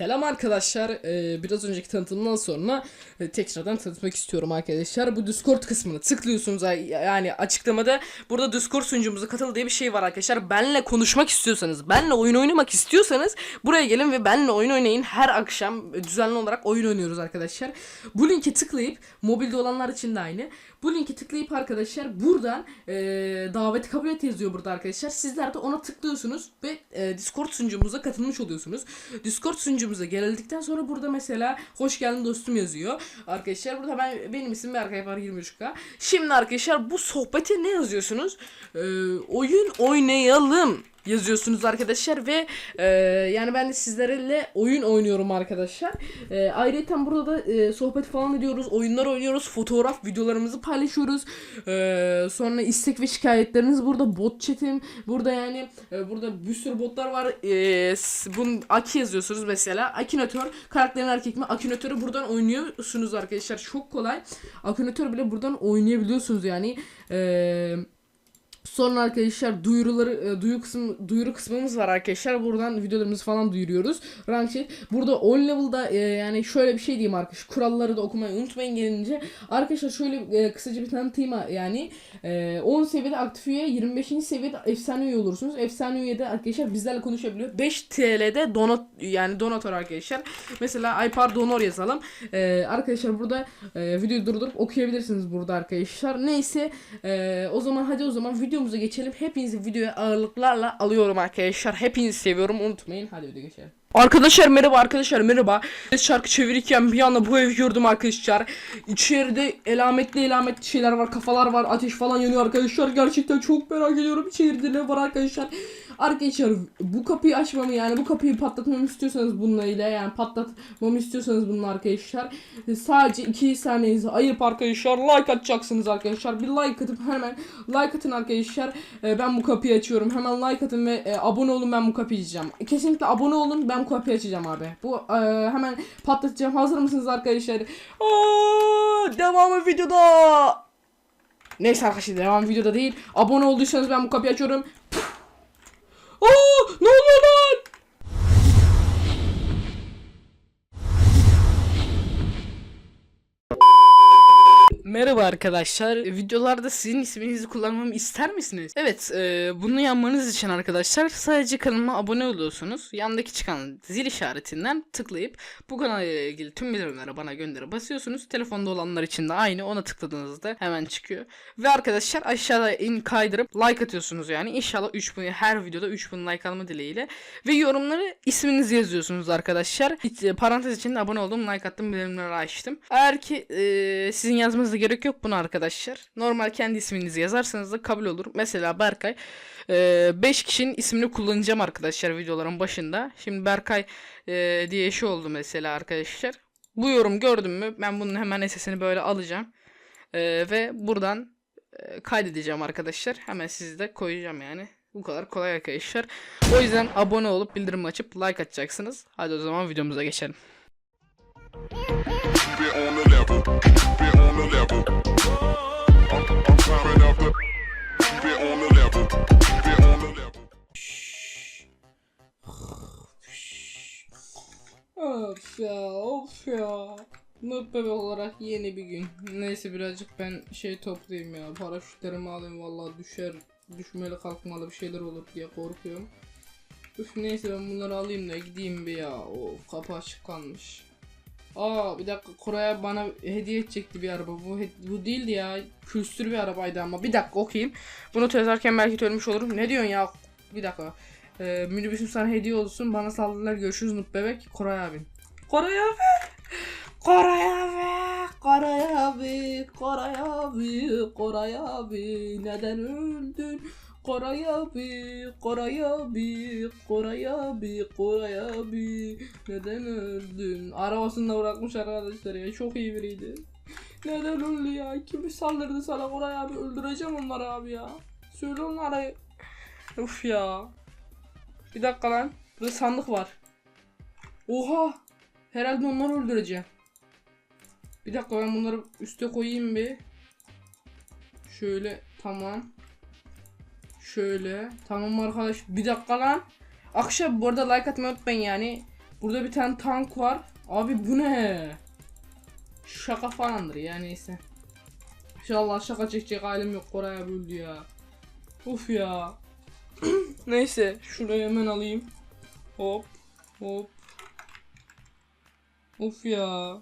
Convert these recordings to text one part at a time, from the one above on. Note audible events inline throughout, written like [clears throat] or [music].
Selam arkadaşlar. Ee, biraz önceki tanıtımdan sonra e, tekrardan tanıtmak istiyorum arkadaşlar. Bu Discord kısmını tıklıyorsunuz. Yani açıklamada burada Discord sunucumuza katıl diye bir şey var arkadaşlar. Benle konuşmak istiyorsanız, benle oyun oynamak istiyorsanız buraya gelin ve benle oyun oynayın. Her akşam düzenli olarak oyun oynuyoruz arkadaşlar. Bu linke tıklayıp mobilde olanlar için de aynı. Bu linki tıklayıp arkadaşlar buradan e, davet kabul et yazıyor burada arkadaşlar. Sizler de ona tıklıyorsunuz ve e, Discord sunucumuza katılmış oluyorsunuz. Discord sunucumuza gelildikten sonra burada mesela hoş geldin dostum yazıyor. Arkadaşlar burada ben benim isim Berkay var 23K. Şimdi arkadaşlar bu sohbete ne yazıyorsunuz? E, oyun oynayalım yazıyorsunuz arkadaşlar ve e, yani ben de sizlerle oyun oynuyorum arkadaşlar. E, ayrıca burada da e, sohbet falan ediyoruz, oyunlar oynuyoruz, fotoğraf videolarımızı paylaşıyoruz. E, sonra istek ve şikayetleriniz burada bot chatim burada yani e, burada bir sürü botlar var. E, bunun Aki yazıyorsunuz mesela. Akinatör karakterin erkek mi? Akinatörü buradan oynuyorsunuz arkadaşlar. Çok kolay. Akinatör bile buradan oynayabiliyorsunuz yani. Eee Sonra arkadaşlar duyuruları e, duyu kısmı duyuru kısmımız var arkadaşlar. Buradan videolarımızı falan duyuruyoruz. Rank. Burada 10 level'da e, yani şöyle bir şey diyeyim arkadaşlar. Kuralları da okumayı unutmayın gelince. Arkadaşlar şöyle e, kısaca bir tanıtayım yani. E, 10 seviyede aktif üye, 25. seviyede efsane üye olursunuz. Efsane üyede arkadaşlar bizlerle konuşabiliyor. 5 TL'de donat yani donatör arkadaşlar. Mesela Aypar donor yazalım. E, arkadaşlar burada e, videoyu durdurup okuyabilirsiniz burada arkadaşlar. Neyse e, o zaman hadi o zaman videomuza geçelim. Hepinizi videoya ağırlıklarla alıyorum arkadaşlar. Hepinizi seviyorum unutmayın. Hadi video geçelim. Arkadaşlar merhaba arkadaşlar merhaba. Şarkı çevirirken bir anda bu evi gördüm arkadaşlar. İçeride elametli elametli şeyler var, kafalar var, ateş falan yanıyor arkadaşlar. Gerçekten çok merak ediyorum içeride ne var arkadaşlar. Arkadaşlar bu kapıyı açmamı yani bu kapıyı patlatmamı istiyorsanız bununla ile yani patlatmamı istiyorsanız bununla arkadaşlar sadece 2 saniyenizi ayırıp arkadaşlar like atacaksınız arkadaşlar. Bir like atıp hemen like atın arkadaşlar. Ee, ben bu kapıyı açıyorum. Hemen like atın ve e, abone olun ben bu kapıyı açacağım. Kesinlikle abone olun ben bu kapıyı açacağım abi. Bu e, hemen patlatacağım. Hazır mısınız arkadaşlar? Aa, devamı videoda. Neyse arkadaşlar devam videoda değil. Abone olduysanız ben bu kapıyı açıyorum. Aa, ne Merhaba arkadaşlar. Videolarda sizin isminizi kullanmamı ister misiniz? Evet, e, bunu yapmanız için arkadaşlar sadece kanalıma abone oluyorsunuz. Yandaki çıkan zil işaretinden tıklayıp bu kanalla ilgili tüm bildirimleri bana göndere basıyorsunuz. Telefonda olanlar için de aynı. Ona tıkladığınızda hemen çıkıyor. Ve arkadaşlar aşağıda in kaydırıp like atıyorsunuz yani. İnşallah 3000 her videoda 3000 like alma dileğiyle. Ve yorumları isminizi yazıyorsunuz arkadaşlar. Hiç, e, parantez içinde abone oldum, like attım, bildirimleri açtım. Eğer ki e, sizin yazmanıza gerek yok buna arkadaşlar. Normal kendi isminizi yazarsanız da kabul olur. Mesela Berkay 5 kişinin ismini kullanacağım arkadaşlar videoların başında. Şimdi Berkay e, diye şey oldu mesela arkadaşlar. Bu yorum gördüm mü ben bunun hemen sesini böyle alacağım. E, ve buradan e, kaydedeceğim arkadaşlar. Hemen sizi de koyacağım yani. Bu kadar kolay arkadaşlar. O yüzden abone olup bildirim açıp like atacaksınız. Hadi o zaman videomuza geçelim. The level. I'm, I'm climbing up the. Keep it on the level. Keep it on the level. Of ya of ya. Noob olarak yeni bir gün. Neyse birazcık ben şey toplayayım ya. Paraşütlerimi alayım vallahi düşer. Düşmeli kalkmalı bir şeyler olur diye korkuyorum. Üf neyse ben bunları alayım da gideyim bir ya. Of kapı açık kalmış. Aa bir dakika Koray bana hediye edecekti bir araba. Bu bu değildi ya. Külstür bir arabaydı ama. Bir dakika okuyayım. Bunu yazarken belki ölmüş olurum. Ne diyorsun ya? Bir dakika. Ee, minibüsüm sana hediye olsun. Bana saldırılar. Görüşürüz Nut Bebek. Koray abin. Koray abi. Koray abi. Koray abi. Koray abi. Koray abi. Neden öldün? Koray abi, Koray abi, Koray abi, Koray abi Neden öldün? Arabasını da bırakmış arkadaşlar ya çok iyi biriydi. Neden öldü ya? Kim saldırdı sana? Koray abi? Öldüreceğim onları abi ya. Söyle onlara. Uf ya. Bir dakika lan. Burada sandık var. Oha! Herhalde onları öldüreceğim. Bir dakika ben bunları üste koyayım bir. Şöyle tamam Şöyle. Tamam arkadaş. Bir dakika lan. Akşam bu arada like atmayı unutmayın yani. Burada bir tane tank var. Abi bu ne? Şaka falandır ya neyse. İnşallah şaka çekecek halim yok. Koray abi öldü ya. Of ya. [clears throat] neyse şurayı hemen alayım. Hop hop. Of ya.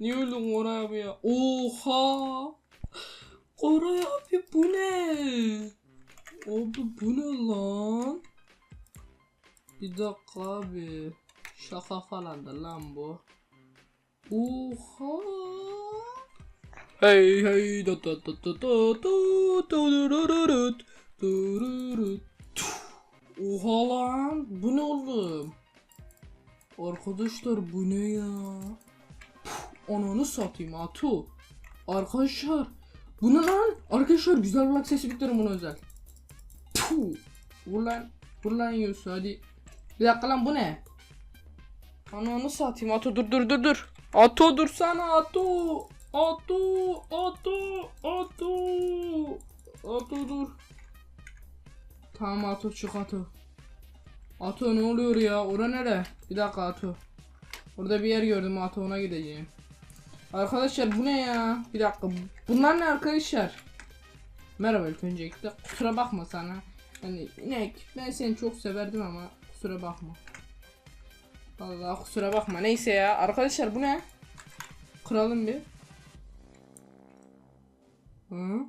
Niye öldün Koray abi ya? Oha. Koray abi bu ne? Abi bu ne lan? Bir dakika abi. Şaka falandır lan bu. Oha. Hey hey da da da da da da durururut, dururut. Tuh. Oha lan bu ne oğlum? Arkadaşlar bu ne ya? Ananı satayım Atu. Arkadaşlar bu ne lan? Arkadaşlar güzel bak sesi bitirin bunu özel. Puh. Vur yiyorsun hadi. Bir dakika lan bu ne? Ananı satayım Ato dur dur dur dur. Ato dursana Ato. Ato. Ato. Ato. Ato dur. Tamam Ato çık Ato. Ato ne oluyor ya? Ora nere? Bir dakika Ato. Orada bir yer gördüm Ato ona gideceğim. Arkadaşlar bu ne ya? Bir dakika. Bunlar ne arkadaşlar? Merhaba ilk öncelikle. Kusura bakma sana. Hani inek ben seni çok severdim ama kusura bakma. Vallahi kusura bakma. Neyse ya. Arkadaşlar bu ne? Kıralım bir. Hı?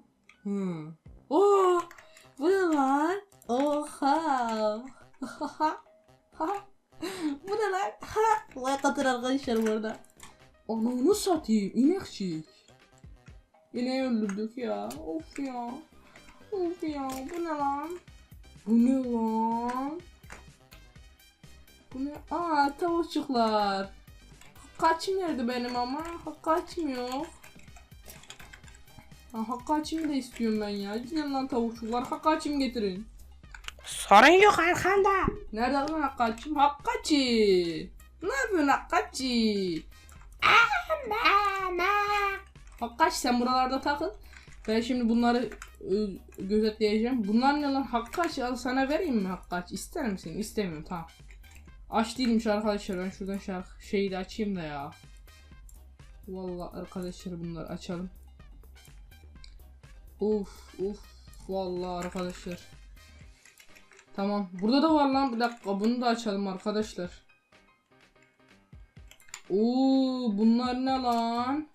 Hı. Oo! Bu ne lan? Oha! [laughs] bu ne lan? Ha! Like atın arkadaşlar bu arada. Ananı satayım. İnekçik. İneği öldürdük ya. Of ya. Of ya. Bu ne lan? Bu ne lan? Bu ne? Aa tavukçuklar. Kaçım nerede benim ama? Kaçım yok. Ha, kaçım da istiyorum ben ya. Gidin lan tavukçuklar. Hakkaçım getirin. Sorun yok arkanda. Nerede lan hakkaçım? Hakkaçı. Ne yapıyorsun hakkaçı? Mama. Hakkaç sen buralarda takıl. Ben şimdi bunları e, gözetleyeceğim. Bunlar ne lan? Hakkaç al sana vereyim mi Hakkaç? İster misin? İstemiyorum tamam. Aç değilmiş arkadaşlar. Ben şuradan şarkı şeyi de açayım da ya. Vallahi arkadaşlar bunları açalım. Uf uf. Vallahi arkadaşlar. Tamam. Burada da var lan. Bir dakika bunu da açalım arkadaşlar. Oo bunlar ne lan?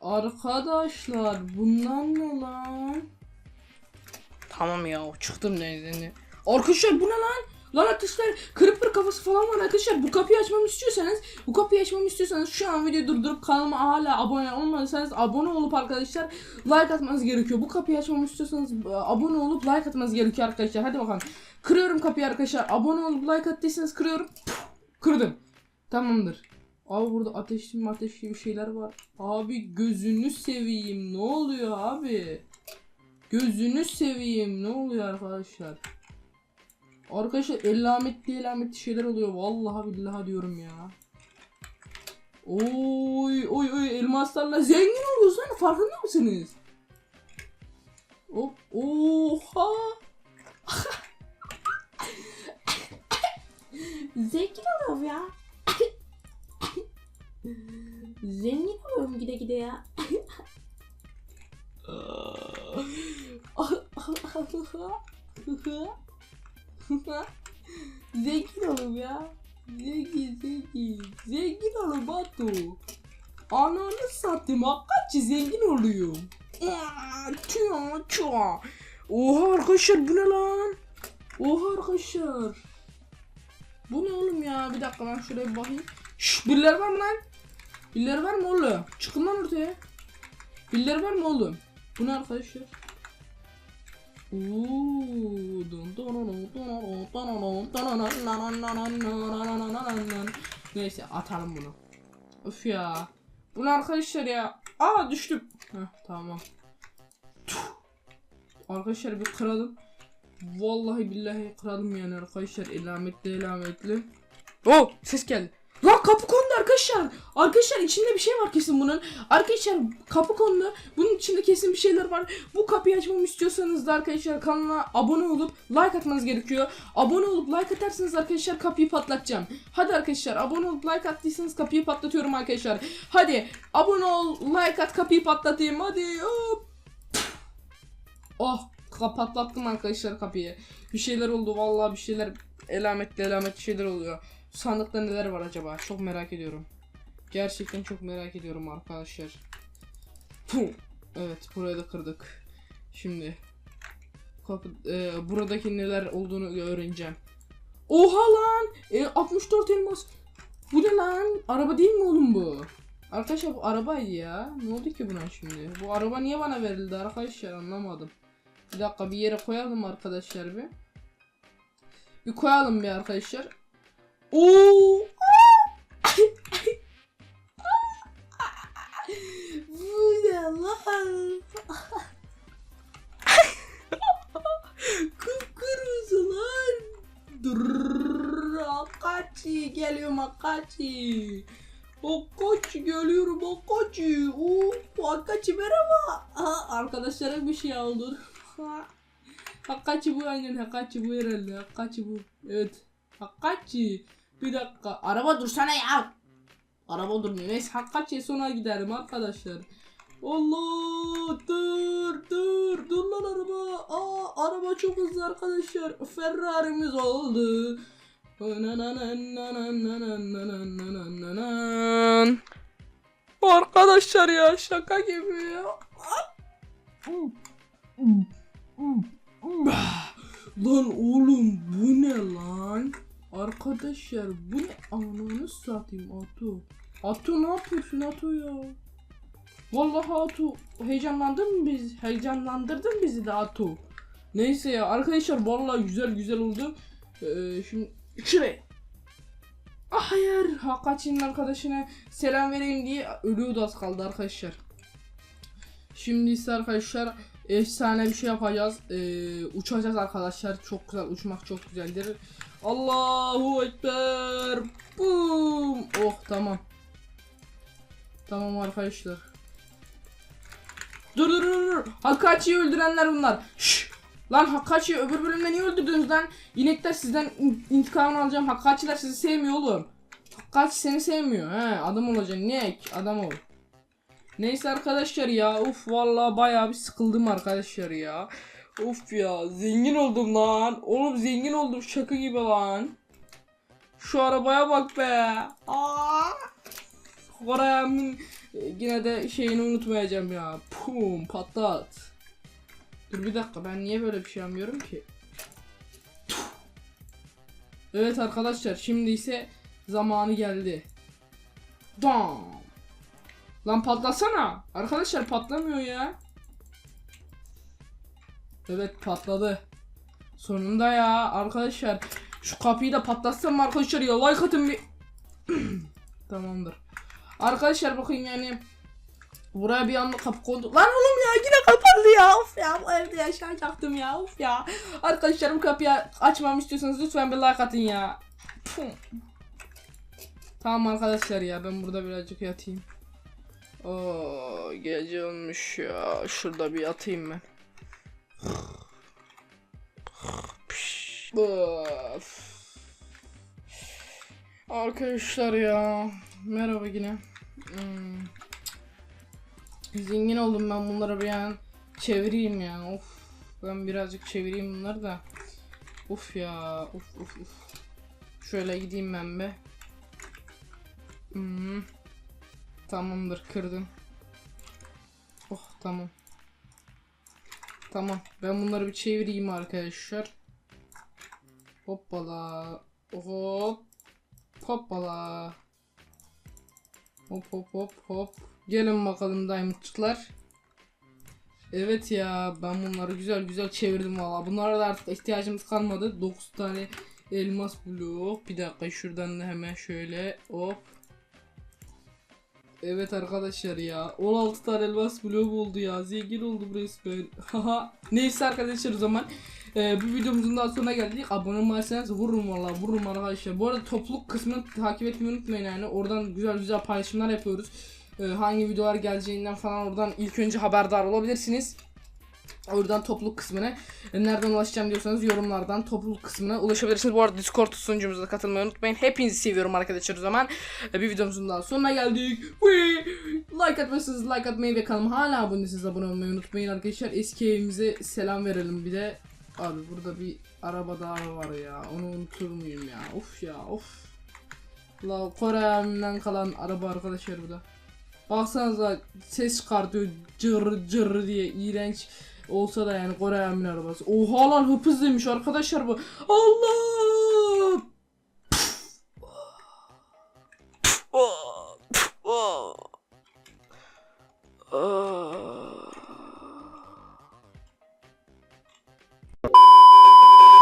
Arkadaşlar bunlar ne lan? Tamam ya çıktım denizini. Arkadaşlar bu ne lan? Lan arkadaşlar kırık bir kafası falan var arkadaşlar. Bu kapıyı açmamı istiyorsanız, bu kapıyı açmamı istiyorsanız şu an videoyu durdurup kanalıma hala abone olmadıysanız abone olup arkadaşlar like atmanız gerekiyor. Bu kapıyı açmamı istiyorsanız abone olup like atmanız gerekiyor arkadaşlar. Hadi bakalım. Kırıyorum kapıyı arkadaşlar. Abone olup like attıysanız kırıyorum. Puf, Kırdım. Tamamdır. Abi burada ateşli ateşli bir şeyler var. Abi gözünü seveyim. Ne oluyor abi? Gözünü seveyim. Ne oluyor arkadaşlar? Arkadaşlar elametli elametli şeyler oluyor. Vallahi billahi diyorum ya. Oy oy oy elmaslarla zengin oluyoruz farkında mısınız? Hop oha. [laughs] Zengin oluyorum ya. Zengin oluyorum gide gide ya. zengin oğlum ya. Zengin zengin. Zengin oğlum Batu. Ananı satayım hakikaten zengin oluyorum. Tüya tüya. Oha arkadaşlar bu ne lan? Oha arkadaşlar. Bu ne oğlum ya? Bir dakika ben şuraya bir bakayım. Şşş birileri var mı lan? Biller var mı oğlum? Çıkın lan ortaya. Biller var mı oğlum? Bu ne arkadaşlar? Neyse atalım bunu. Of ya. Bu ne arkadaşlar ya? Aa düştüm. Heh, tamam. Tuh. Arkadaşlar bir kıralım. Vallahi billahi kıralım yani arkadaşlar. Elametli elametli. Oh ses geldi. Lan kapı kondu arkadaşlar. Arkadaşlar içinde bir şey var kesin bunun. Arkadaşlar kapı kondu. Bunun içinde kesin bir şeyler var. Bu kapıyı açmamı istiyorsanız da arkadaşlar kanala abone olup like atmanız gerekiyor. Abone olup like atarsanız arkadaşlar kapıyı patlatacağım. Hadi arkadaşlar abone olup like attıysanız kapıyı patlatıyorum arkadaşlar. Hadi abone ol like at kapıyı patlatayım hadi. Hop. Oh patlattım arkadaşlar kapıyı. Bir şeyler oldu vallahi bir şeyler elametli elametli şeyler oluyor. Sandıkta neler var acaba? Çok merak ediyorum. Gerçekten çok merak ediyorum arkadaşlar. Puh. Evet burayı da kırdık. Şimdi kapı, e, buradaki neler olduğunu öğreneceğim. Oha lan! E, 64 elmas. Bu ne lan? Araba değil mi oğlum bu? Arkadaşlar bu arabaydı ya. Ne oldu ki buna şimdi? Bu araba niye bana verildi arkadaşlar anlamadım. Bir dakika bir yere koyalım arkadaşlar bir. Bir koyalım bir arkadaşlar. Oo! Bu ne lan? Kıpkırmızı lan. Dur, Akachi geliyorum Akachi. Akachi geliyorum Akachi. Oo, Akachi merhaba. Aa, arkadaşlarım bir şey oldu. Hakachi bu aynen Hakachi bu herhalde. Hakachi bu. Evet. Hakachi. Bir dakika. Araba dursana ya. Araba durmuyor. Neyse Hakachi'ye sonra gidelim arkadaşlar. Allah dur dur dur lan araba. Aa araba çok hızlı arkadaşlar. Ferrari'miz oldu. Arkadaşlar ya şaka gibi ya. Lan oğlum bu ne lan? Arkadaşlar bu ne? Ananı satayım Atu. Atu ne yapıyorsun Atu ya? Vallahi Atu heyecanlandın mı biz? Heyecanlandırdın bizi de Atu. Neyse ya arkadaşlar vallahi güzel güzel oldu. Ee, şimdi şuraya. Ah hayır Hakachi'nin arkadaşına selam vereyim diye ölüyordu az kaldı arkadaşlar. Şimdi ise arkadaşlar efsane bir şey yapacağız. Ee, uçacağız arkadaşlar. Çok güzel uçmak çok güzeldir. Allahu ekber. Boom. Oh tamam. Tamam arkadaşlar. Dur dur dur. Hakachi'yi öldürenler bunlar. Şşş. Lan Hakachi'yi öbür bölümde niye öldürdünüz lan? İnekler sizden in- intikamını alacağım. Hakachi'ler sizi sevmiyor oğlum. Hakachi seni sevmiyor. He adam olacaksın. Inek adam ol. Neyse arkadaşlar ya. Uf vallahi bayağı bir sıkıldım arkadaşlar ya. Uf ya zengin oldum lan. Oğlum zengin oldum şaka gibi lan. Şu arabaya bak be. Aa! Kore'nin e, yine de şeyini unutmayacağım ya. Pum patlat. Dur bir dakika ben niye böyle bir şey yapmıyorum ki? Evet arkadaşlar şimdi ise zamanı geldi. Dam. Lan patlasana. Arkadaşlar patlamıyor ya. Evet patladı. Sonunda ya arkadaşlar. Şu kapıyı da patlatsam arkadaşlar ya like atın bir. [clears throat] Tamamdır. Arkadaşlar bakın yani Buraya bir anda kapı kondu. Lan oğlum ya yine kapandı ya. Of ya bu evde yaşayacaktım ya. Of ya. Arkadaşlarım kapıyı açmamı istiyorsanız lütfen bir like atın ya. Pum. Tamam arkadaşlar ya ben burada birazcık yatayım. Oo, gece olmuş ya. Şurada bir yatayım ben. Arkadaşlar ya. Merhaba yine. Hmm. Zengin oldum ben bunları bir an çevireyim ya. Of. Ben birazcık çevireyim bunları da. Of ya. Of of of. Şöyle gideyim ben be. Hmm. Tamamdır kırdım. Oh tamam. Tamam. Ben bunları bir çevireyim arkadaşlar. Hoppala. Hop. Hoppala. Hop hop hop hop. Gelin bakalım diamondçıklar. Evet ya ben bunları güzel güzel çevirdim valla. Bunlara da artık ihtiyacımız kalmadı. 9 tane elmas blok. Bir dakika şuradan da hemen şöyle hop. Evet arkadaşlar ya 16 tane elmas blok oldu ya zengin oldum resmen [laughs] Haha. Neyse arkadaşlar o zaman Ee, bu videomuzun daha sonuna geldik. Abone olmazsanız vururum valla vururum arkadaşlar. Bu arada topluluk kısmını takip etmeyi unutmayın yani. Oradan güzel güzel paylaşımlar yapıyoruz. Ee, hangi videolar geleceğinden falan oradan ilk önce haberdar olabilirsiniz. Oradan topluluk kısmına e, nereden ulaşacağım diyorsanız yorumlardan topluluk kısmına ulaşabilirsiniz. Bu arada Discord sunucumuza katılmayı unutmayın. Hepinizi seviyorum arkadaşlar o zaman. E, Bir videomuzun daha sonuna geldik. Like atmazsanız like atmayı ve kanalıma hala abone değilseniz abone olmayı unutmayın arkadaşlar. Eski evimize selam verelim bir de. Abi burada bir araba daha var ya. Onu unutur muyum ya? Of ya of. La Kore'mden kalan araba arkadaşlar bu da. Baksanıza ses çıkartıyor cır cır diye iğrenç olsa da yani Kore Emin arabası. Oha lan hıpız demiş arkadaşlar bu. Allah!